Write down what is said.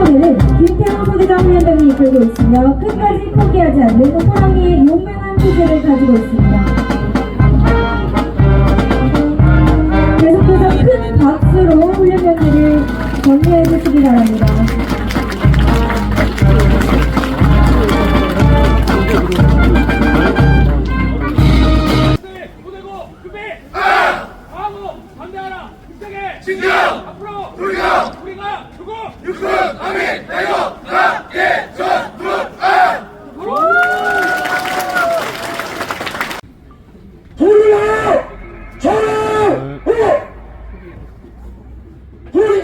포부를 김태호 소대장면 등이 이끌고 있으며 끝까지 포기하지 않는 호랑이의 용맹한 소재를 가지고 있습니다. 계속해서 큰 박수로 훈련병들을 정리해 주시기 바랍니다. 진격! 앞으로! 우리가! 우리가! 누구! 육군! Who